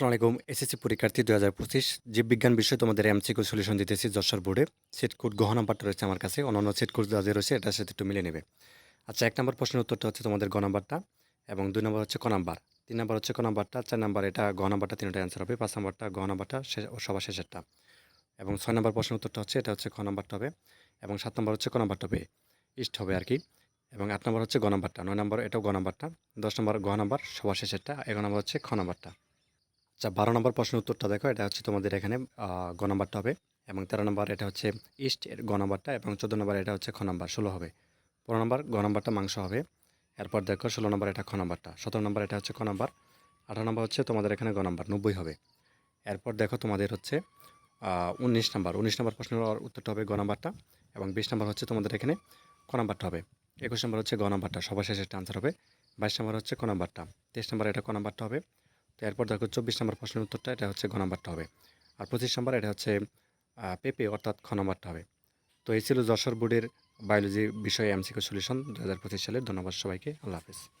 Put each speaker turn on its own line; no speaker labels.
আসসালামু আলাইকুম, এসএসসি পরীক্ষার্থী দু হাজার পঁচিশ জীববিজ্ঞান বিষয়ে তোমাদের এমসিকিউ সলিউশন দিতেছি যশোর বোর্ডে। সেট কোড গহ নাম্বারটা রয়েছে আমার কাছে, অন্যান্য সেট কোড যা যা রয়েছে এটার সাথে একটু মিলে নেবে। আচ্ছা এক নম্বর প্রশ্নের উত্তরটা হচ্ছে তোমাদের গ নাম্বারটা এবং দুই নম্বর হচ্ছে ক নাম্বার তিন নম্বর হচ্ছে ক নাম্বারটা চার নাম্বার এটা গ নাম্বারটা তিনটা অ্যান্সার হবে, পাঁচ নাম্বারটা গ নাম্বারটা সবার শেষেরটা। এবং ছয় নম্বর প্রশ্নের উত্তরটা হচ্ছে এটা হচ্ছে খ নাম্বারটা হবে এবং সাত নম্বর হচ্ছে ক নাম্বারটা হবে ইস্ট হবে আর কি। এবং আট নম্বর হচ্ছে গ নাম্বারটা নয় নম্বর এটাও গ নাম্বারটা দশ নম্বর গ নাম্বার সবার শেষেরটা, এগারো নম্বর হচ্ছে খ নাম্বারটা আচ্ছা বারো নম্বর প্রশ্নের উত্তরটা দেখো, এটা হচ্ছে তোমাদের এখানে গ নাম্বারটা হবে। এবং তেরো নম্বর, এটা হচ্ছে ইস্ট এর গ নাম্বারটা, এবং চোদ্দ নম্বর, এটা হচ্ছে খ নাম্বার, ষোলো হবে। পনেরো নম্বর, গ নাম্বারটা মাংস হবে। এরপর দেখো, ষোলো নম্বর, এটা খ নম্বরটা, সতেরো নম্বর, এটা হচ্ছে খ নাম্বার, আঠারো নম্বর হচ্ছে তোমাদের এখানে গ নম্বর, নব্বই হবে। এরপর দেখো তোমাদের হচ্ছে উনিশ নম্বর উনিশ নম্বর প্রশ্নের উত্তরটা হবে গ নাম্বারটা, এবং বিশ নম্বর হচ্ছে তোমাদের এখানে ক নাম্বারটা হবে। একুশ নম্বর হচ্ছে গ নাম্বারটা, সবার শেষে আনসার হবে। বাইশ নম্বর হচ্ছে ক নাম্বারটা, তেইশ নম্বর এটা ক নাম্বারটা হবে। এরপর দেখো চব্বিশ নম্বর প্রশ্নের উত্তরটা, এটা হচ্ছে ঘ হবে। আর পঁচিশ নম্বর, এটা হচ্ছে পেপে অর্থাৎ খ হবে। তো এই ছিল যশোর বোর্ডের বায়োলজি বিষয়ে এমসিকিউ সলিউশন দু হাজার পঁচিশ সালের। ধন্যবাদ সবাইকে। আল্লাহ হাফিজ।